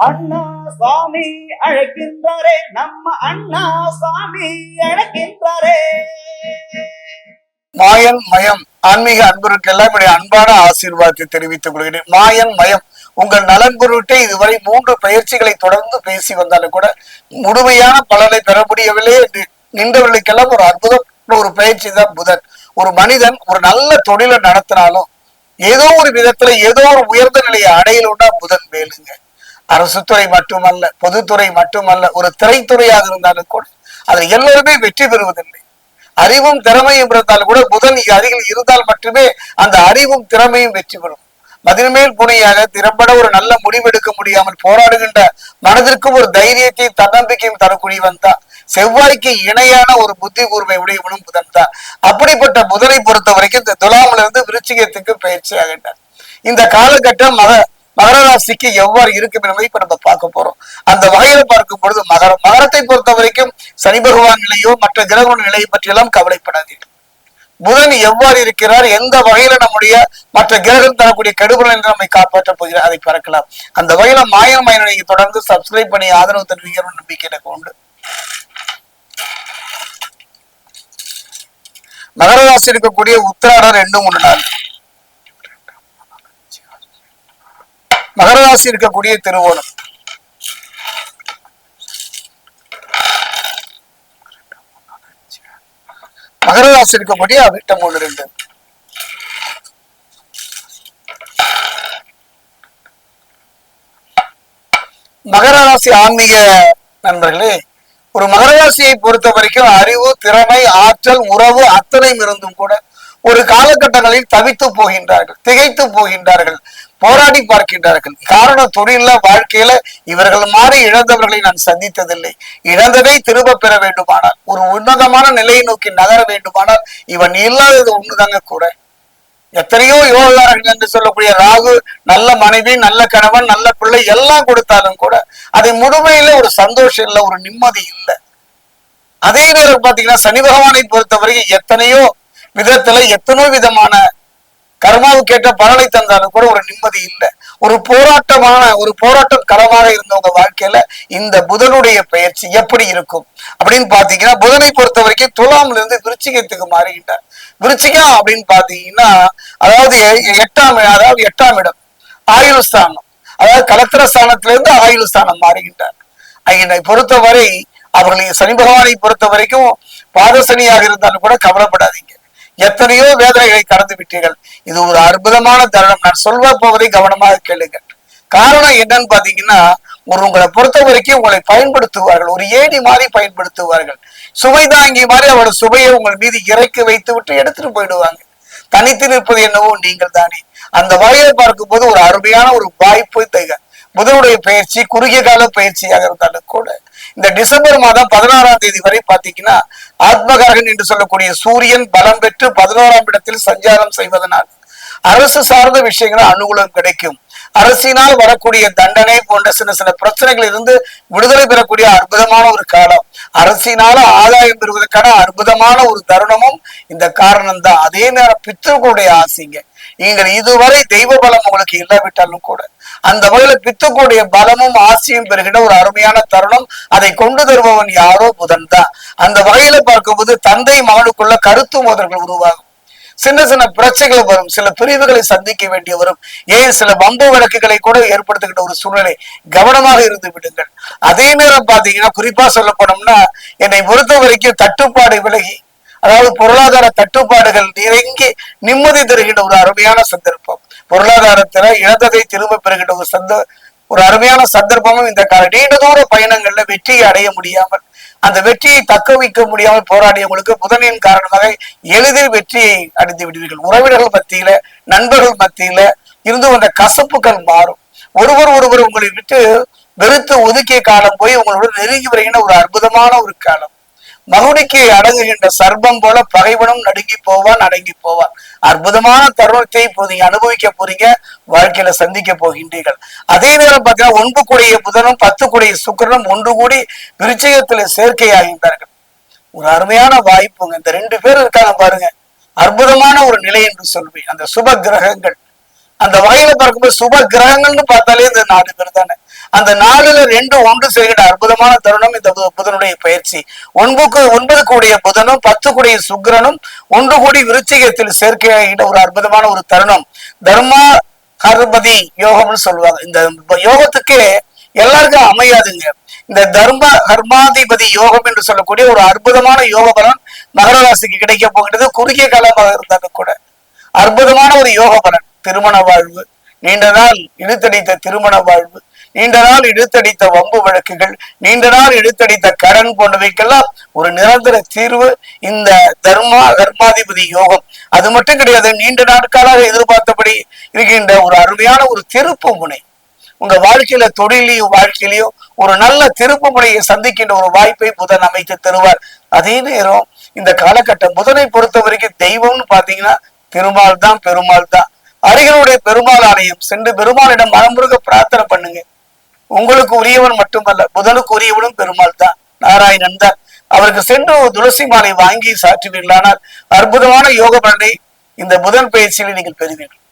அண்ணா சுவாமி அழைக்கின்றாரே நம்ம அண்ணா சுவாமி அழைக்கின்றாரே. மாயன் மயம். ஆன்மீக அன்பருக்கெல்லாம் என்னுடைய அன்பான ஆசீர்வாதத்தை தெரிவித்துக் கொள்கிறேன். மாயன் மயம். உங்கள் நலன் பொருட்டே இதுவரை மூன்று பயிற்சிகளை தொடர்ந்து பேசி வந்தாலும் கூட முழுமையான பலனை பெற முடியவில்லை என்று நின்றவர்களுக்கெல்லாம் ஒரு அற்புதம். ஒரு பயிற்சி தான் புதன். ஒரு மனிதன் ஒரு நல்ல தொழிலை நடத்தினாலும் ஏதோ ஒரு விதத்துல ஏதோ ஒரு உயர்ந்த நிலையை அடையலும்னா புதன் மேலுங்க. அரசு துறை மட்டுமல்ல பொதுத்துறை மட்டுமல்ல ஒரு திரைத்துறையாக இருந்தாலும் கூட அதில் எல்லோருமே வெற்றி பெறுவதில்லை. அறிவும் திறமையும் இருந்தால் கூட புதன் அருகில் இருந்தால் மட்டுமே அந்த அறிவும் திறமையும் வெற்றி பெறும். மதில்மேல் புனையாக திறம்பட ஒரு நல்ல முடிவெடுக்க முடியாமல் போராடுகின்ற மனதிற்கும் ஒரு தைரியத்தையும் தன்னம்பிக்கையும் தரக்கூடியவன் தான். செவ்வாய்க்கு இணையான ஒரு புத்தி கூர்மை உடையவனும் புதன் தான் அப்படிப்பட்ட புதனை பொறுத்த வரைக்கும் இந்த துலாமிலிருந்து இருந்து விருச்சிகத்துக்கு பயிற்சி ஆகின்றார் இந்த காலகட்டம் மக மகர ராசிக்கு எவ்வாறு இருக்கும் என்பதை இப்ப நம்ம பார்க்க போறோம். அந்த வகையில பார்க்கும் பொழுது மகரம் மகரத்தை பொறுத்த வரைக்கும் சனி பகவான் நிலையோ மற்ற கிரகண நிலையை பற்றியெல்லாம் கவலைப்படாதீர்கள். புதன் எவ்வாறு இருக்கிறார் எந்த வகையில நம்முடைய மற்ற கிரகம் தரக்கூடிய கெடுபுகள் என்று நம்மை காப்பாற்ற போகிறார் அதை பார்க்கலாம். அந்த வகையில மாயன் மயனை நீங்க தொடர்ந்து சப்ஸ்கிரைப் பண்ணி ஆதரவு தருவீங்க நம்பிக்கை எனக்கு உண்டு. மகர ராசி இருக்கக்கூடிய உத்திராடம் ரெண்டு மூணு நாள் மகர ராசி இருக்கக்கூடிய திருவோணம். மகர ராசி இருக்கக்கூடிய அவிட்டம் ஒன்று ரெண்டு. மகர ராசி ஆன்மீக நண்பர்களே ஒரு மகர ராசியை பொறுத்த வரைக்கும் அறிவு திறமை ஆற்றல் உறவு அத்தனை இருந்தும் கூட ஒரு காலகட்டங்களில் தவித்து போகின்றார்கள் திகைத்து போகின்றார்கள். போராடி பார்க்கின்றார்கள். காரணம் தொழில வாழ்க்கையில இவர்கள் மாறி இழந்தவர்களை நான் சந்தித்ததில்லை. இழந்ததை திரும்ப பெற வேண்டுமானால் ஒரு உன்னதமான நிலையை நோக்கி நகர வேண்டுமானால் இவன் இல்லாதது ஒண்ணுதாங்க கூட. எத்தனையோ யோகாரங்கள் என்று சொல்லக்கூடிய ராகு நல்ல மனைவி நல்ல கணவன் நல்ல பிள்ளை எல்லாம் கொடுத்தாலும் கூட அதை முழுமையில ஒரு சந்தோஷம் இல்லை ஒரு நிம்மதி இல்லை. அதே நேரம் பாத்தீங்கன்னா சனி பகவானை பொறுத்தவரைக்கும் எத்தனையோ விதத்துல எத்தனையோ விதமான கர்மாவுக்கு ஏற்ற பலனை தந்தாலும் கூட ஒரு நிம்மதி இல்லை. ஒரு போராட்டமான ஒரு போராட்டம் களமாக இருந்தவங்க வாழ்க்கையில இந்த புதனுடைய பயிற்சி எப்படி இருக்கும்? அப்படின்னு பாத்தீங்கன்னா புதனை பொறுத்த வரைக்கும் துலாம்ல இருந்து விருச்சிகத்துக்கு மாறுகின்றார். விருச்சிகம் அப்படின்னு பாத்தீங்கன்னா அதாவது எ- எட்டாம் அதாவது எட்டாம் இடம் ஆயுள் ஸ்தானம். அதாவது கலத்திர ஸ்தானத்திலிருந்து ஆயுள் ஸ்தானம் மாறுகின்றார். என்னை பொறுத்தவரை அவர்களை சனி பகவானை பொறுத்த வரைக்கும் பாதசனியாக இருந்தாலும் கூட கவலைப்படாதீங்க. எத்தனையோ வேதனைகளை கடந்து விட்டீர்கள். இது ஒரு அற்புதமான தருணம். நான் சொல்வ போவதை கவனமாக கேளுங்கள். காரணம் என்னன்னு பாத்தீங்கன்னா ஒரு உங்களை பொறுத்த வரைக்கும் உங்களை பயன்படுத்துவார்கள். ஒரு ஏணி மாதிரி பயன்படுத்துவார்கள். சுவை தாங்கி மாதிரி அவரோட சுவையை உங்கள் மீது இறக்கி வைத்து விட்டு எடுத்துட்டு போயிடுவாங்க. தனித்து நிற்பது என்னவோ நீங்கள் தானே. அந்த வகையை பார்க்கும்போது ஒரு அருமையான ஒரு வாய்ப்பு தக. புதனுடைய பயிற்சி குறுகிய கால பயிற்சியாக இருந்தாலும் கூட இந்த டிசம்பர் மாதம் பதினாறாம் தேதி வரை பாத்தீங்கன்னா ஆத்மகாரகன் என்று சொல்லக்கூடிய சூரியன் பலம் பெற்று பதினோராம் இடத்தில் சஞ்சாரம் செய்வதனால் அரசு சார்ந்த விஷயங்கள் அனுகூலம் கிடைக்கும். அரசினால் வரக்கூடிய தண்டனை போன்ற சில சில பிரச்சனைகள் இருந்து விடுதலை பெறக்கூடிய அற்புதமான ஒரு காலம். அரசினால ஆதாயம் பெறுவதற்கான அற்புதமான ஒரு தருணமும் இந்த காரணம் தான் அதே நேரம் பித்தர்களுடைய ஆசைங்க. நீங்கள் இதுவரை தெய்வ பலம் உங்களுக்கு இல்லாவிட்டாலும் கூட அந்த வகையில பித்துக்குடைய பலமும் ஆசையும் பெறுகின்ற ஒரு அருமையான தருணம் அதை கொண்டு தருபவன் யாரோ புதன் தான் அந்த வகையில பார்க்கும்போது தந்தை மகனுக்குள்ள கருத்து மோதல்கள் உருவாகும். சின்ன சின்ன பிரச்சனைகள் வரும். சில பிரிவுகளை சந்திக்க வேண்டிய வரும். ஏன்? சில வம்பு வழக்குகளை கூட ஏற்படுத்துகின்ற ஒரு சூழ்நிலை கவனமாக இருந்து விடுங்கள். அதே நேரம் பாத்தீங்கன்னா குறிப்பா சொல்ல போனோம்னா என்னை பொறுத்த வரைக்கும் தட்டுப்பாடு விலகி அதாவது பொருளாதார தட்டுப்பாடுகள் நெருங்கி நிம்மதி தருகின்ற ஒரு அருமையான சந்தர்ப்பம். பொருளாதாரத்துல இழந்ததை திரும்ப பெறுகின்ற ஒரு சந்த ஒரு அருமையான சந்தர்ப்பமும் இந்த கால நீண்ட தூர பயணங்கள்ல வெற்றியை அடைய முடியாமல் அந்த வெற்றியை தக்க வைக்க முடியாமல் போராடியவங்களுக்கு புதனின் காரணமாக எளிதில் வெற்றியை அடைந்து விடுவீர்கள். உறவினர்கள் மத்தியில நண்பர்கள் மத்தியில இருந்து வந்த கசப்புகள் மாறும். ஒருவர் ஒருவர் உங்களை விட்டு வெறுத்து ஒதுக்கிய காலம் போய் உங்களோட நெருங்கி வருகின்ற ஒரு அற்புதமான ஒரு காலம். மகுடிக்கு அடங்குகின்ற சர்பம் போல பகைவனும் நடுங்கி போவான் அடங்கி போவான். அற்புதமான தருணத்தை இப்போது நீங்க அனுபவிக்க போறீங்க வாழ்க்கையில சந்திக்க போகின்றீர்கள். அதே நேரம் பார்த்தீங்கன்னா ஒன்பது கூடிய புதனும் பத்து கூடிய சுக்கிரனும் ஒன்று கூடி விருச்சயத்துல சேர்க்கையாகின்றார்கள். ஒரு அருமையான வாய்ப்புங்க. இந்த ரெண்டு பேர் இருக்காங்க பாருங்க. அற்புதமான ஒரு நிலை என்று சொல்வேன். அந்த சுப கிரகங்கள் அந்த வகையில பார்க்கும்போது சுப கிரகங்கள்னு பார்த்தாலே இந்த நாலு பேர் தானே. அந்த நாலுல ரெண்டு ஒன்று சேர்கிற அற்புதமான தருணம் இந்த பு- புதனுடைய பயிற்சி. ஒன்பதுக்கு ஒன்பது கூடிய புதனும் பத்து கூடிய சுக்கிரனும் ஒன்று கூடி விருச்சிகத்தில் சேர்க்கையிட ஒரு அற்புதமான ஒரு தருணம். தர்மா ஹர்பதி யோகம்னு சொல்லுவாங்க. இந்த யோகத்துக்கே எல்லாருக்கும் அமையாதுங்க. இந்த தர்ம கர்மாதிபதி யோகம் என்று சொல்லக்கூடிய ஒரு அற்புதமான யோக பலன் மகர ராசிக்கு கிடைக்க போகிறது குறுகிய காலமாக இருந்தாலும் கூட அற்புதமான ஒரு யோக பலன். திருமண வாழ்வு நீண்ட நாள் இழுத்தடித்த திருமண வாழ்வு நீண்ட நாள் இழுத்தடித்த வம்பு வழக்குகள் நீண்ட நாள் இழுத்தடித்த கடன் போன்றவைக்கெல்லாம் ஒரு நிரந்தர தீர்வு இந்த தர்மா தர்மாதிபதி யோகம். அது மட்டும் கிடையாது நீண்ட நாட்களாக எதிர்பார்த்தபடி இருக்கின்ற ஒரு அருமையான ஒரு திருப்பு முனை. உங்க வாழ்க்கையில தொழிலையும் வாழ்க்கையிலையும் ஒரு நல்ல திருப்பு முனையை சந்திக்கின்ற ஒரு வாய்ப்பை புதன் அமைத்து தருவார். அதே நேரம் இந்த காலகட்டம் புதனை பொறுத்த வரைக்கும் தெய்வம்னு பாத்தீங்கன்னா திருமால் தான் பெருமாள் தான். அருகிலுடைய பெருமாள் ஆலயம் சென்று பெருமாளிடம் மனமுருக பிரார்த்தனை பண்ணுங்க. உங்களுக்கு உரியவன் மட்டுமல்ல புதனுக்கு உரியவனும் பெருமாள் தான். நாராயணன் தான் அவருக்கு சென்று ஒரு துளசி மாலை வாங்கி சாற்றுவீர்களானால் அற்புதமான யோக பலனை இந்த புதன் பயிற்சியில் நீங்கள் பெறுவீர்கள்.